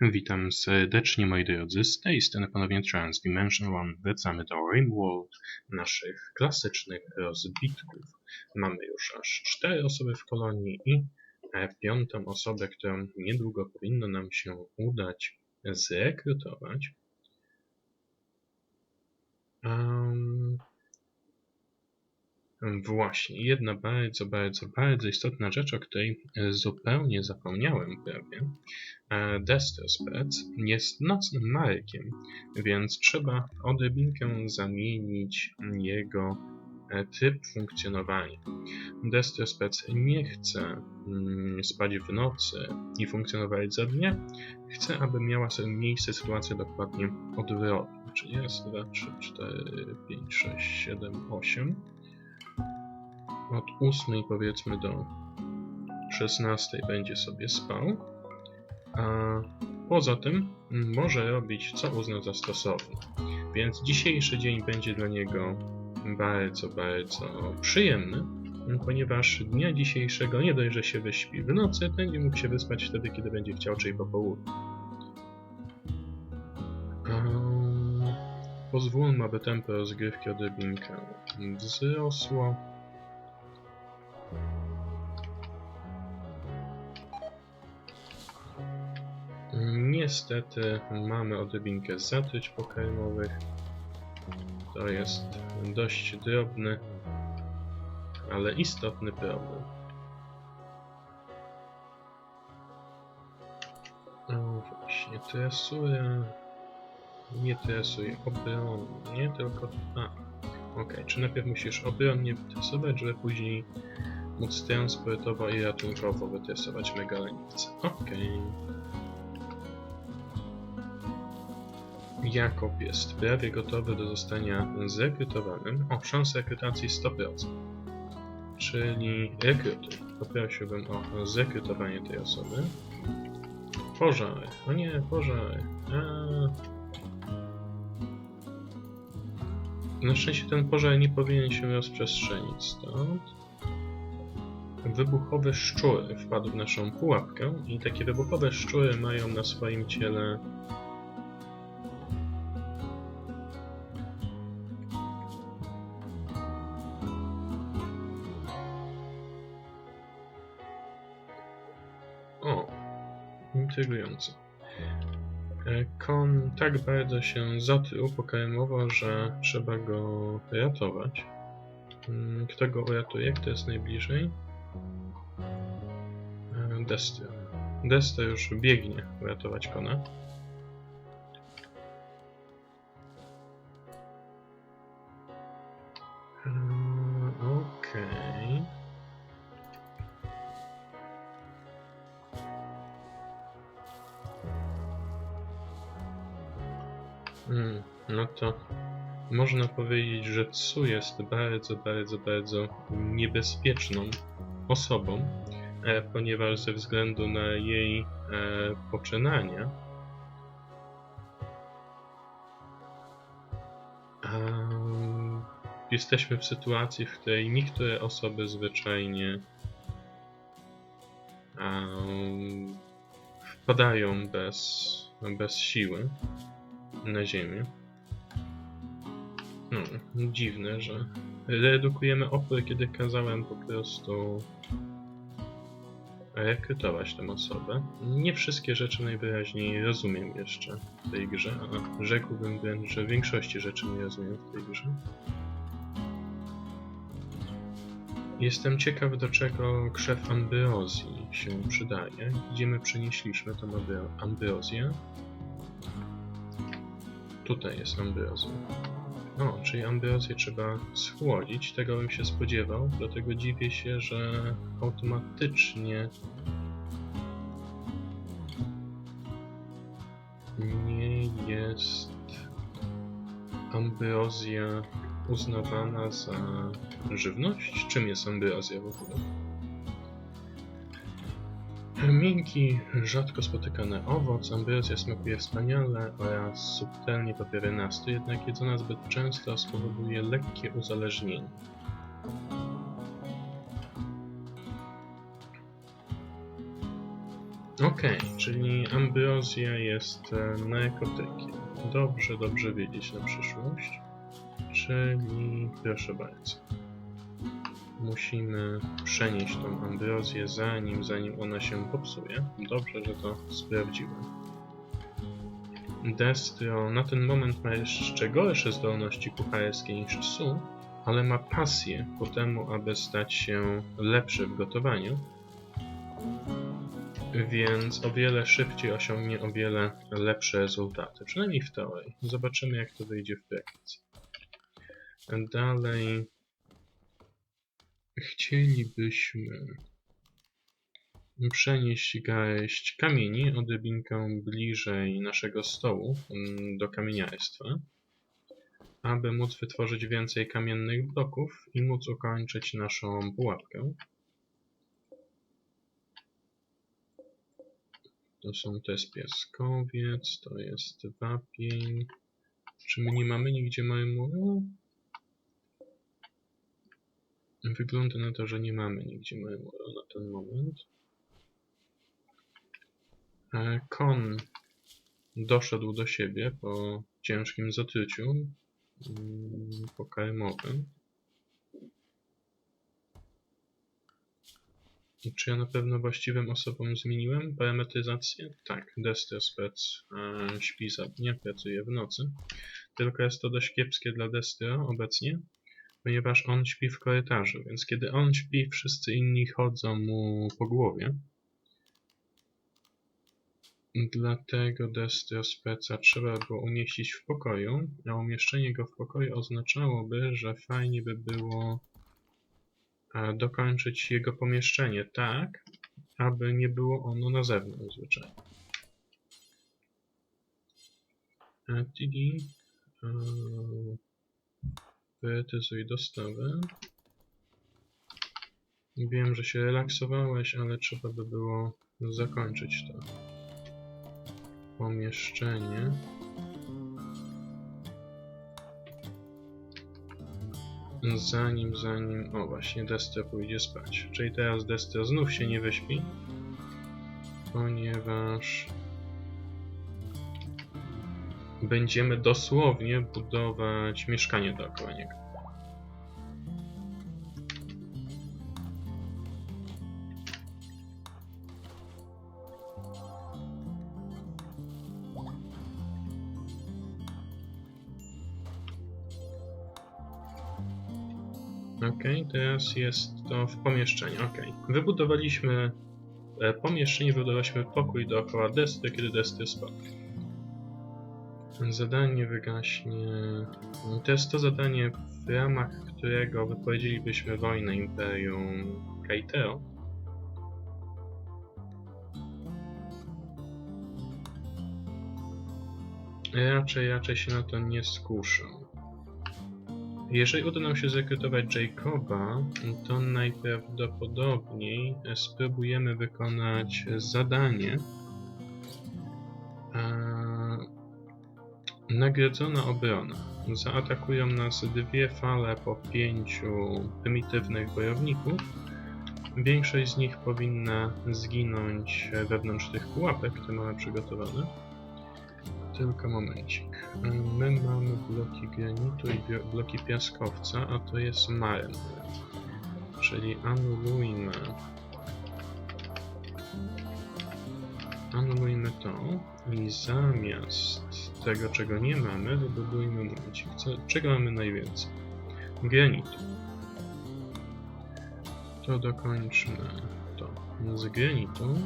Witam serdecznie moi drodzy, z tej strony ponownie Transdimension One. Wracamy do Rimworld, naszych klasycznych rozbitków. Mamy już aż cztery osoby w kolonii i e, piątą osobę, którą niedługo powinno nam się udać zrekrutować. Um, Właśnie, jedna bardzo, bardzo, bardzo istotna rzecz, o której e, zupełnie zapomniałem prawie. Destrospec jest nocnym markiem, więc trzeba odrobinkę zamienić jego e, tryb funkcjonowania. Destrospec nie chce mm, spać w nocy i funkcjonować za dnia, chce, aby miała sobie miejsce sytuacja dokładnie odwrotna, czyli raz, dwa, trzy, cztery, pięć, sześć, siedem, osiem od 8 powiedzmy do 16 będzie sobie spał, a poza tym może robić co uzna za stosowne. Więc dzisiejszy dzień będzie dla niego bardzo, bardzo przyjemny, ponieważ dnia dzisiejszego nie dość, że się wyśpi w nocy, będzie mógł się wyspać wtedy, kiedy będzie chciał, czyli po południu. Pozwólmy, aby tempo rozgrywki odrobinkę wzrosło. Niestety mamy odrobinkę zatryć pokarmowych. To jest dość drobny, ale istotny problem. No właśnie, tresura... Nie tresuje obronnie, tylko... A, okej, czy najpierw musisz obronnie wytresować, żeby później móc transportowo i ratunkowo wytresować megaleniwce. Okej. Jakob jest prawie gotowy do zostania zrekrutowanym. O, szansa rekrutacji 100%. Czyli rekrutuj. Poprosiłbym o zrekrutowanie tej osoby. Pożary. O nie, pożary. Na szczęście ten pożar nie powinien się rozprzestrzenić stąd. Wybuchowe szczury wpadł w naszą pułapkę i takie wybuchowe szczury mają na swoim ciele intrygujące. Kon tak bardzo się zatruł pokarmowo, że trzeba go ratować. Mm, Kto go uratuje? Kto jest najbliżej? E, Destia. Destia już biegnie uratować Kona. Można powiedzieć, że Tsu jest bardzo, bardzo, bardzo niebezpieczną osobą, e, ponieważ ze względu na jej e, poczynania jesteśmy w sytuacji, w której niektóre osoby zwyczajnie wpadają bez, bez siły na ziemię. No, dziwne, że redukujemy opór, kiedy kazałem po prostu rekrutować tę osobę. Nie wszystkie rzeczy najwyraźniej rozumiem jeszcze w tej grze, a rzekłbym wręcz, że większości rzeczy nie rozumiem w tej grze. Jestem ciekaw, do czego krzew ambrozji się przydaje. Gdzie my przenieśliśmy tą ambro- ambrozję? Tutaj jest ambrozja. O, czyli ambrozję trzeba schłodzić, tego bym się spodziewał, dlatego dziwię się, że automatycznie nie jest ambrozja uznawana za żywność? Czym jest ambrozja w ogóle? Miękki, rzadko spotykany owoc, ambrozja smakuje wspaniale oraz subtelnie popiera nastrój, jednak jedzona zbyt często spowoduje lekkie uzależnienie. Okej, czyli ambrozja jest e, narkotykiem. Dobrze, dobrze wiedzieć na przyszłość. Czyli proszę bardzo. Musimy przenieść tą ambrozję zanim, zanim ona się popsuje. Dobrze, że to sprawdziłem. Destro na ten moment ma jeszcze gorsze zdolności kucharskie niż Su, ale ma pasję ku temu, aby stać się lepszy w gotowaniu. Więc o wiele szybciej osiągnie o wiele lepsze rezultaty. Przynajmniej w teorii. Zobaczymy jak to wyjdzie w praktyce. Dalej chcielibyśmy przenieść garść kamieni odrobinkę bliżej naszego stołu mm, do kamieniarstwa, aby móc wytworzyć więcej kamiennych bloków i móc ukończyć naszą pułapkę. To są to jest piaskowiec, to jest wapień. Czy my nie mamy nigdzie marmuru? Wygląda na to, że nie mamy nigdzie marmuru na ten moment. E, Kon doszedł do siebie po ciężkim zatruciu mm, pokarmowym. I Czy ja na pewno właściwym osobom zmieniłem parametryzację? Tak, Destro Spec e, śpi za dnia, pracuje w nocy. Tylko jest to dość kiepskie dla Destro obecnie, ponieważ on śpi w korytarzu, więc kiedy on śpi, wszyscy inni chodzą mu po głowie. Dlatego Destro Speca trzeba było umieścić w pokoju, a umieszczenie go w pokoju oznaczałoby, że fajnie by było e, dokończyć jego pomieszczenie tak, aby nie było ono na zewnątrz zwyczajnie. E, Tigi, e, priorytetyzuj dostawę. Wiem, że się relaksowałeś, ale trzeba by było zakończyć to pomieszczenie. Zanim, zanim... O właśnie, Destro pójdzie spać. Czyli teraz Destro znów się nie wyśpi. Ponieważ... Będziemy dosłownie budować mieszkanie dookoła niego. Ok, teraz jest to w pomieszczeniu. Ok, wybudowaliśmy e, pomieszczenie, wybudowaliśmy pokój dookoła Destry, kiedy Destry spał. Zadanie wygaśnie. To jest to zadanie, w ramach którego wypowiedzielibyśmy wojnę Imperium Kaiteo. Raczej, raczej się na to nie skuszę. Jeżeli uda nam się zrekrutować Jacoba, to najprawdopodobniej spróbujemy wykonać zadanie. Nagrodzona obrona. Zaatakują nas dwie fale po pięciu prymitywnych wojowników. Większość z nich powinna zginąć wewnątrz tych pułapek, które mamy przygotowane. Tylko momencik. My mamy bloki granitu i bloki piaskowca, a to jest marne. Czyli anulujmy. Anulujmy to i zamiast tego, czego nie mamy, wybudujmy momencik. Co, czego mamy najwięcej? Granitu. To dokończmy to z granitu.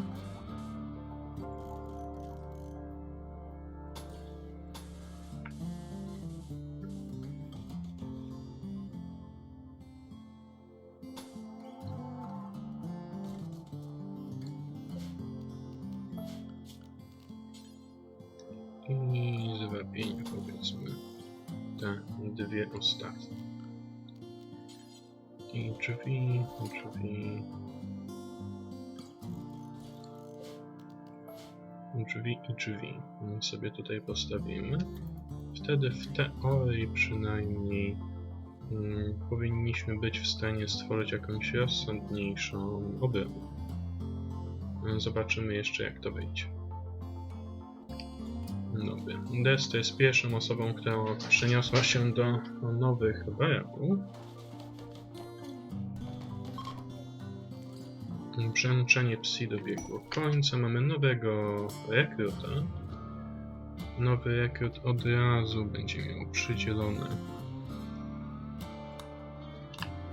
Drzwi i drzwi sobie tutaj postawimy. Wtedy w teorii przynajmniej mm, powinniśmy być w stanie stworzyć jakąś rozsądniejszą obronę. E, Zobaczymy jeszcze jak to wyjdzie. Dobra. Dest jest pierwszą osobą, która przeniosła się do nowych baraków. Przemęczenie psi dobiegło końca. Mamy nowego rekruta. Nowy rekrut od razu będzie miał przydzielone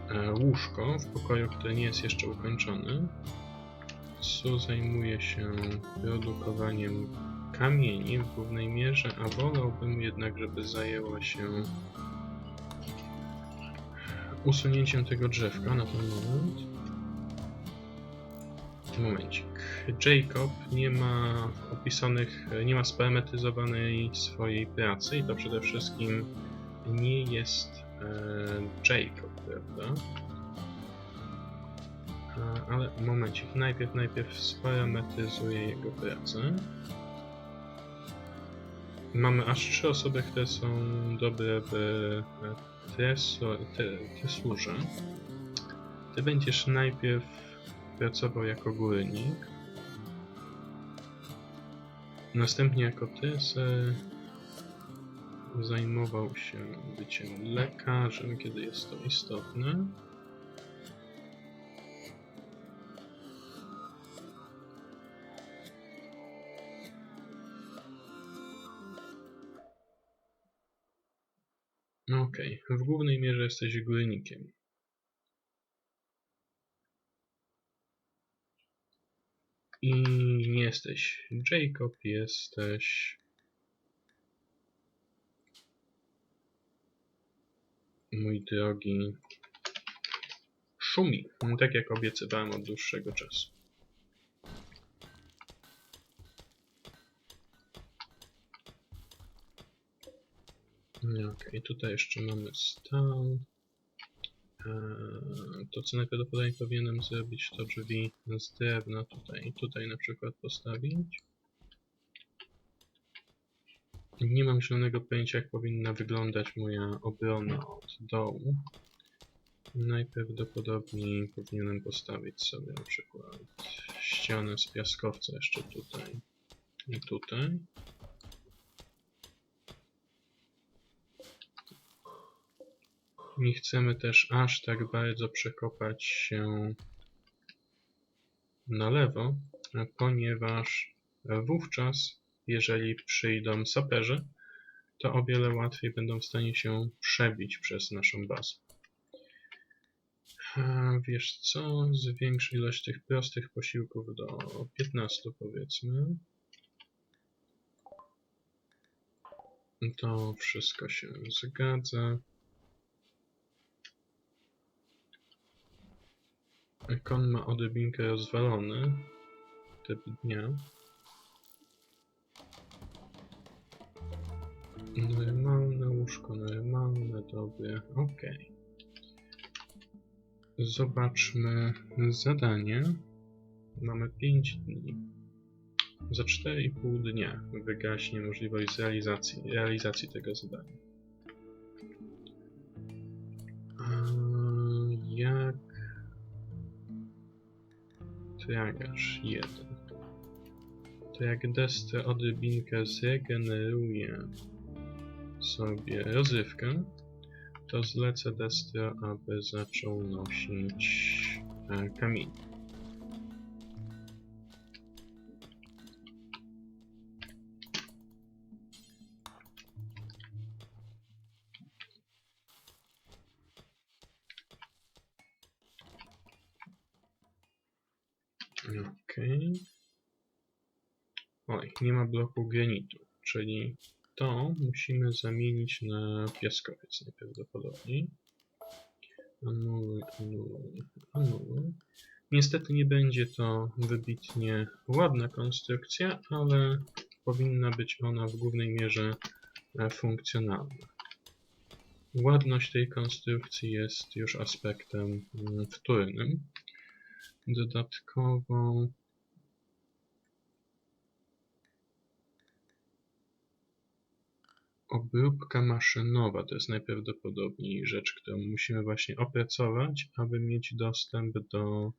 e, łóżko w pokoju, który nie jest jeszcze ukończony. Su zajmuje się produkowaniem kamieni w głównej mierze, a wolałbym jednak, żeby zajęła się usunięciem tego drzewka na ten moment. Momencik. Jacob nie ma opisanych, nie ma sparametryzowanej swojej pracy i to przede wszystkim nie jest e, Jacob, prawda? E, ale momencik, najpierw, najpierw sparametryzuję jego pracę. Mamy aż trzy osoby, które są dobre w e, tresu- tre- tresurze. Ty będziesz najpierw pracował jako górnik. Następnie jako tys zajmował się byciem lekarzem, kiedy jest to istotne. No Okej, w głównej mierze jesteś górnikiem. I nie jesteś Jacob, jesteś. Mój drogi. Szumi. Tak jak obiecywałem od dłuższego czasu. No, Okej, tutaj jeszcze mamy stan. To co najprawdopodobniej powinienem zrobić to drzwi z drewna tutaj, tutaj na przykład postawić. Nie mam zielonego pojęcia jak powinna wyglądać moja obrona od dołu. Najprawdopodobniej powinienem postawić sobie na przykład ścianę z piaskowca jeszcze tutaj i tutaj. Nie chcemy też aż tak bardzo przekopać się na lewo, ponieważ wówczas, jeżeli przyjdą saperzy, to o wiele łatwiej będą w stanie się przebić przez naszą bazę. A, Wiesz co? Zwiększ ilość tych prostych posiłków do 15 powiedzmy. To wszystko się zgadza. Kon ma odrobinkę rozwalony typ dnia. Normalne łóżko, normalne, dobre, okej. Zobaczmy zadanie. Mamy 5 dni. Za 4,5 dnia wygaśnie możliwość realizacji, realizacji tego zadania. A jak tragarz 1. To jak Destro odrobinkę zregeneruje sobie rozrywkę, to zlecę Destro, aby zaczął nosić e, kamień. Bloku granitu, czyli to musimy zamienić na piaskowiec najprawdopodobniej. Anuluj, anuluj, anuluj. Niestety nie będzie to wybitnie ładna konstrukcja, ale powinna być ona w głównej mierze e, funkcjonalna. Ładność tej konstrukcji jest już aspektem mm, wtórnym. Dodatkowo obróbka maszynowa to jest najprawdopodobniej rzecz, którą musimy właśnie opracować, aby mieć dostęp do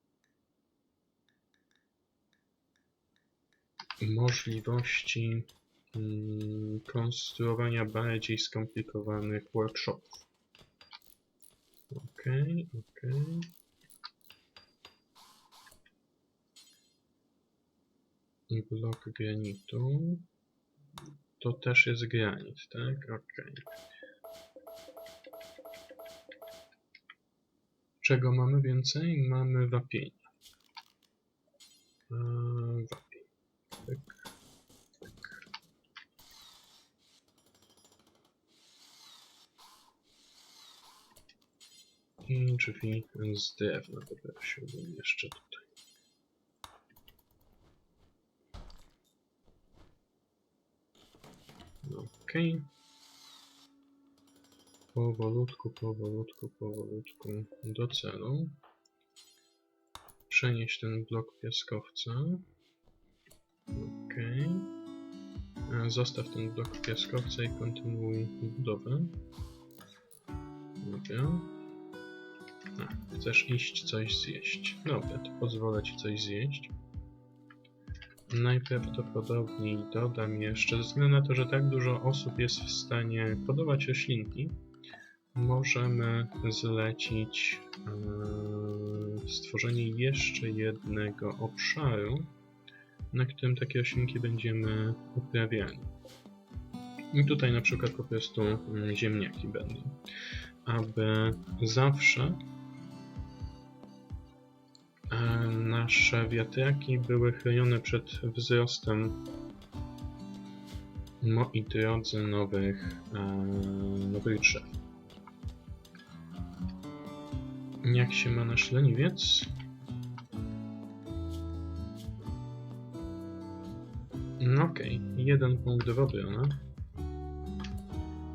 możliwości mm, konstruowania bardziej skomplikowanych workshopów. Okej, okej. Blok granitu. To też jest granit, tak? Okej. Czego mamy więcej? Mamy wapienie. Eee, wapień. Tak. tak. I drzwi z drewna poprosiłbym jeszcze tutaj. Okej. Powolutku, powolutku, powolutku do celu. Przenieść ten blok piaskowca. E, Zostaw ten blok piaskowca i kontynuuj budowę. Dobra. A, chcesz iść coś zjeść. Dobra, to pozwolę ci coś zjeść. Najprawdopodobniej dodam jeszcze, ze względu na to, że tak dużo osób jest w stanie podobać roślinki, możemy zlecić e, stworzenie jeszcze jednego obszaru, na którym takie roślinki będziemy uprawiali. I tutaj na przykład po prostu mm, ziemniaki będą. Aby zawsze nasze wiatraki były chronione przed wzrostem moi drodzy nowych, e, nowych drzew. Jak się ma nasz leniwiec? No okej, jeden punkt w obronę.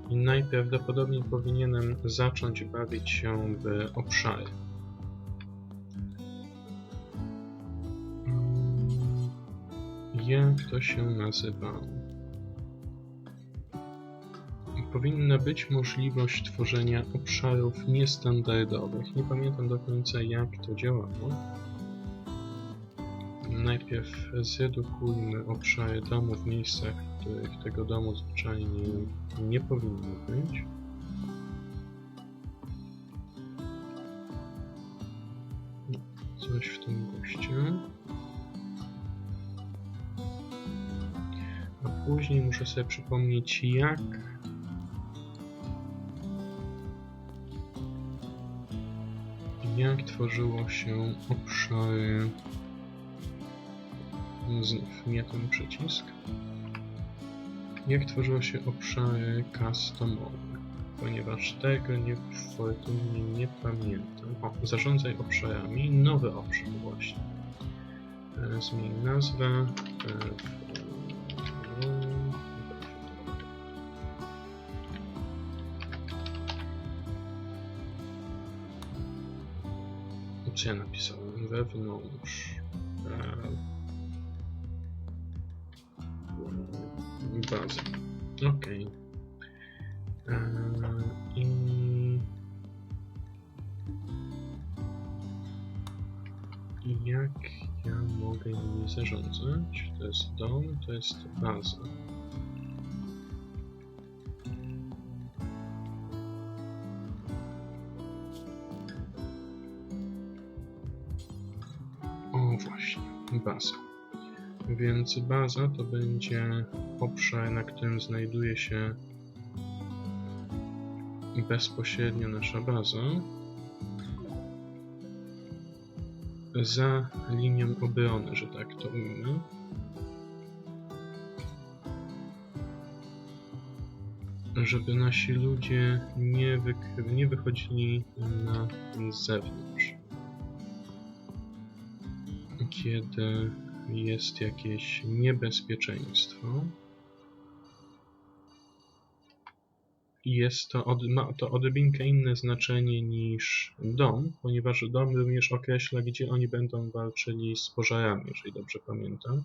I najprawdopodobniej powinienem zacząć bawić się w obszary. Jak to się nazywało? Powinna być możliwość tworzenia obszarów niestandardowych. Nie pamiętam do końca jak to działało. Najpierw zredukujmy obszary domu w miejscach, w których tego domu zwyczajnie nie powinno być. Coś w tym goście. Później muszę sobie przypomnieć jak. Jak tworzyło się obszary znów nie ten przycisk. Jak tworzyło się obszary customowe ponieważ tego nie fortunnie nie pamiętam. O, zarządzaj obszarami. Nowy obszar właśnie. E, zmień nazwę e, ja napisałem? Wewnątrz. E, bazy. Okej. E, I... I jak ja mogę nimi zarządzać? To jest dom, to jest baza. Więc baza to będzie obszar, na którym znajduje się bezpośrednio nasza baza. Za linią obrony, że tak to ujmę. Żeby nasi ludzie nie, nie wychodzili na zewnątrz kiedy jest jakieś niebezpieczeństwo. Jest to od, ma to odrobinkę inne znaczenie niż dom, ponieważ dom również określa, gdzie oni będą walczyli z pożarami, jeżeli dobrze pamiętam.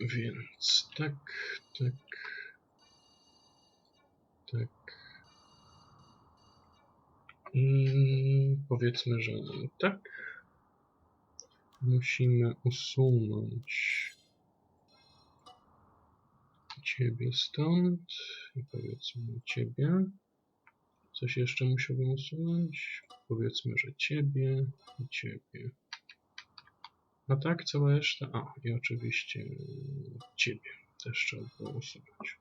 Więc tak, tak, tak. I powiedzmy, że tak. Musimy usunąć ciebie stąd i powiedzmy ciebie. Coś jeszcze musiałbym usunąć. Powiedzmy, że ciebie i ciebie. A tak, cała reszta. A, i oczywiście ciebie też trzeba było usunąć.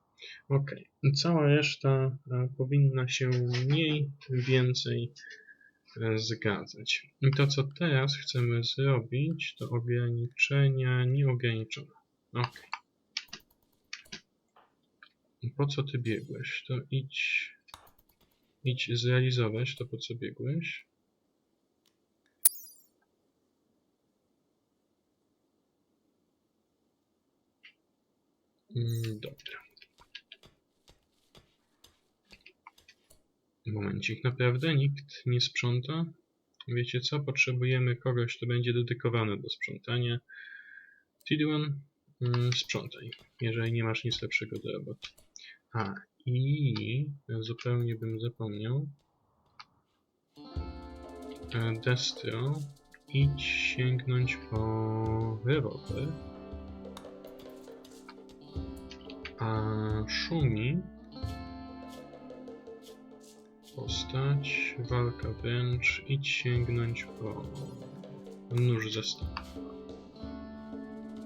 Ok, cała reszta e, powinna się mniej więcej e, zgadzać. I to, co teraz chcemy zrobić, to ograniczenia nieograniczone. Ok. Po co ty biegłeś? To idź, idź zrealizować to, po co biegłeś. Mm, Dobra. Momencik, naprawdę nikt nie sprząta? Wiecie co? Potrzebujemy kogoś, kto będzie dedykowany do sprzątania. Tidwan, mm, sprzątaj, jeżeli nie masz nic lepszego do roboty. A, i zupełnie bym zapomniał. E, Destro, idź sięgnąć po rewolwer. A Szumi postać, walka wręcz, idź sięgnąć po nóż zestaw.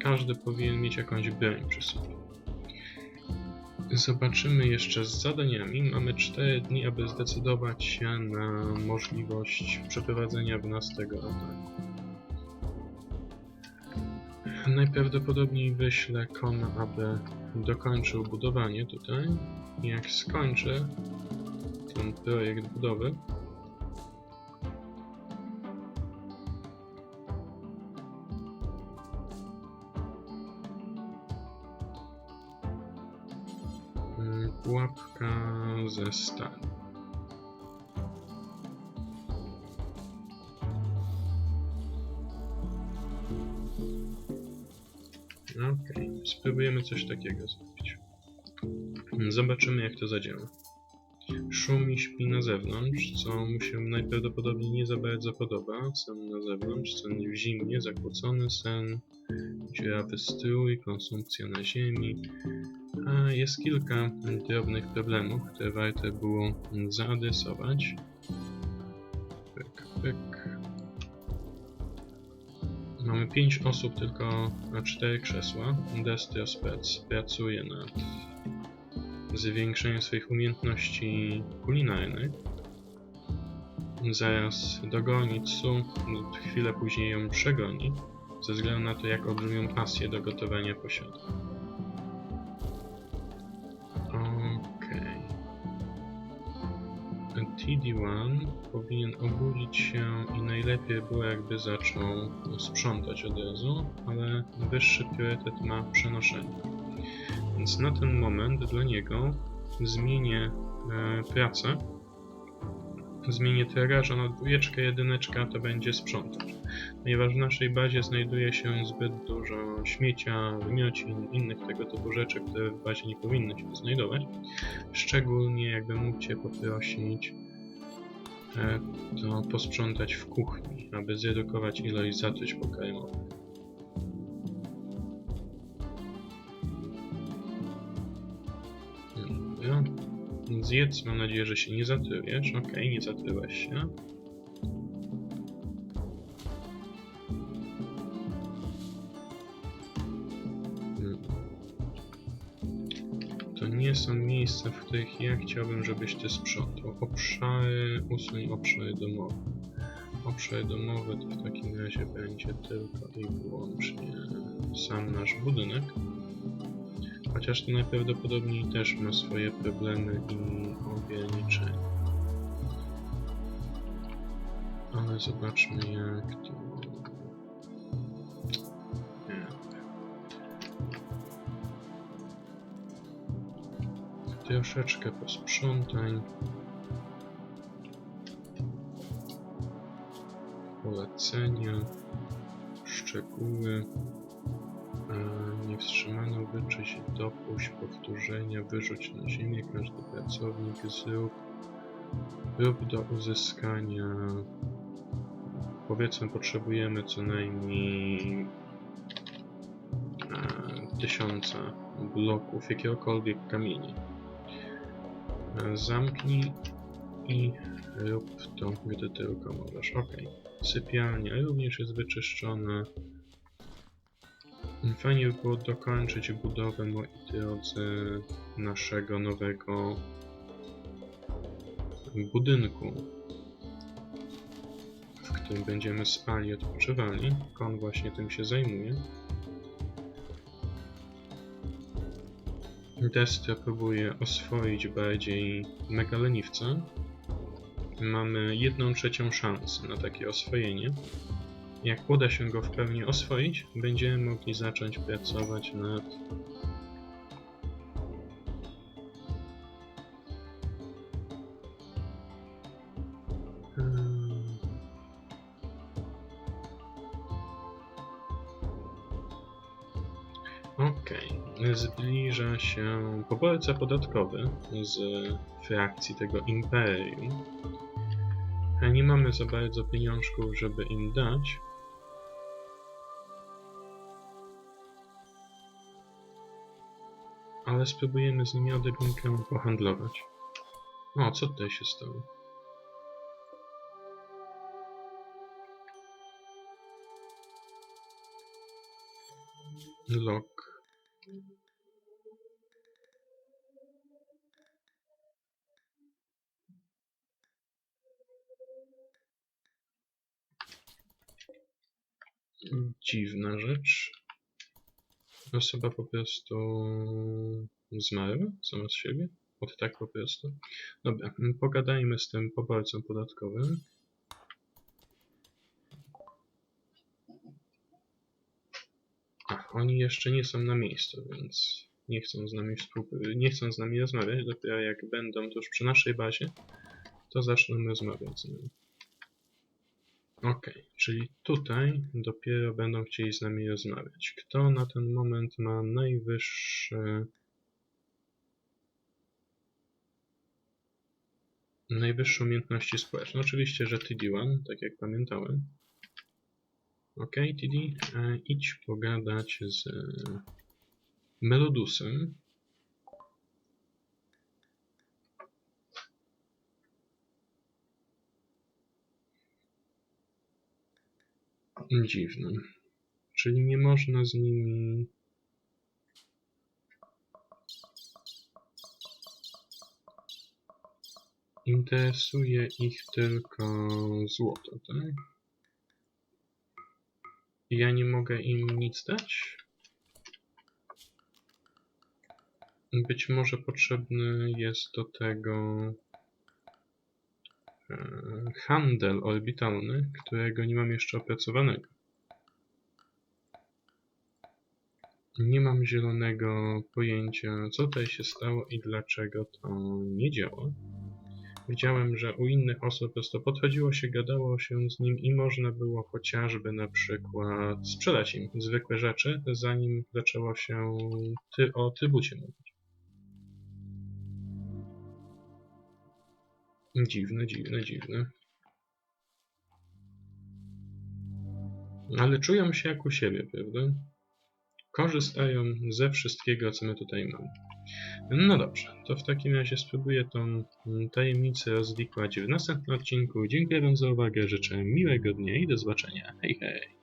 Każdy powinien mieć jakąś broń przy sobie. Zobaczymy jeszcze z zadaniami. Mamy 4 dni, aby zdecydować się na możliwość przeprowadzenia 12 ataku. Najprawdopodobniej wyślę Kona, aby dokończył budowanie tutaj. Jak skończy ten projekt budowy, mu się najprawdopodobniej nie za bardzo podoba. Sen na zewnątrz, sen w zimnie, zakłócony sen, dziurawy strój, konsumpcja na ziemi. A jest kilka drobnych problemów, które warto było zaadresować. Pyk, pyk. Mamy 5 osób, tylko na 4 krzesła. Destro Spec pracuje nad zwiększeniem swoich umiejętności kulinarnych. Zaraz dogoni Tsu, chwilę później ją przegoni, ze względu na to, jak olbrzymią pasję do gotowania posiada. Okej. TD1 powinien obudzić się i najlepiej było jakby zaczął sprzątać od razu, ale wyższy priorytet ma przenoszenie. Więc na ten moment dla niego zmienię e, pracę. Zmienię teraża na dwójeczkę, jedyneczka to będzie sprzątacz. Ponieważ w naszej bazie znajduje się zbyt dużo śmiecia, wymiocin, innych tego typu rzeczy, które w bazie nie powinny się znajdować. Szczególnie jakbym mógł Cię poprosić e, to posprzątać w kuchni, aby zredukować ilość zatruć pokarmowych. Zjedz, mam nadzieję, że się nie zatrywiesz. Okej, nie zatryłeś się. Hmm. To nie są miejsca, w których ja chciałbym, żebyś ty sprzątał. Obszary, usuń obszary domowe. Obszar domowy to w takim razie będzie tylko i wyłącznie sam nasz budynek. Chociaż to najprawdopodobniej też ma swoje problemy i ograniczenia. Ale zobaczmy jak to... Troszeczkę posprzątań. Polecenia. Szczegóły. Niewstrzymano wyczyść, dopuść powtórzenia, wyrzuć na ziemię, każdy pracownik zrób Prób do uzyskania. Powiedzmy, potrzebujemy co najmniej e, tysiąca bloków jakiegokolwiek kamienia. E, zamknij i rób to, gdy tylko możesz. Ok. Sypialnia również jest wyczyszczona. Fajnie by było dokończyć budowę, moi drodzy, naszego nowego budynku, w którym będziemy spali odpoczywali. Kon właśnie tym się zajmuje. Destra próbuje oswoić bardziej megaleniwca. Mamy jedną trzecią szansy na takie oswojenie. Jak uda się go w pełni oswoić, będziemy mogli zacząć pracować nad Hmm. Zbliża się poborca podatkowy z frakcji tego imperium. A nie mamy za bardzo pieniążków, żeby im dać. Ale spróbujemy z nimi odrobinkę pohandlować. O, co tutaj się stało? Lok. Dziwna rzecz. Osoba po prostu zmarła sama z siebie. Od tak po prostu. Dobra, pogadajmy z tym poborcą podatkowym. A, oni jeszcze nie są na miejscu, więc nie chcą z nami nie chcą z nami rozmawiać. Dopiero jak będą tuż przy naszej bazie, to zaczną rozmawiać z nami. Okej, czyli tutaj dopiero będą chcieli z nami rozmawiać. Kto na ten moment ma najwyższy... Najwyższe umiejętności społeczne? Oczywiście, że TD1, tak jak pamiętałem. Ok, TD, e, idź pogadać z e, Melodusem. Dziwne. Czyli nie można z nimi... Interesuje ich tylko złoto, tak? Ja nie mogę im nic dać? Być może potrzebny jest do tego handel orbitalny, którego nie mam jeszcze opracowanego. Nie mam zielonego pojęcia, co tutaj się stało i dlaczego to nie działa. Widziałem, że u innych osób po prostu podchodziło się, gadało się z nim i można było chociażby na przykład sprzedać im zwykłe rzeczy, zanim zaczęło się ty o trybucie mówić. Dziwne, dziwne, dziwne. Ale czują się jak u siebie, prawda? Korzystają ze wszystkiego, co my tutaj mamy. No dobrze, to w takim razie spróbuję tą tajemnicę rozwikłać w następnym odcinku. Dziękuję Wam za uwagę, życzę miłego dnia i do zobaczenia. Hej, hej!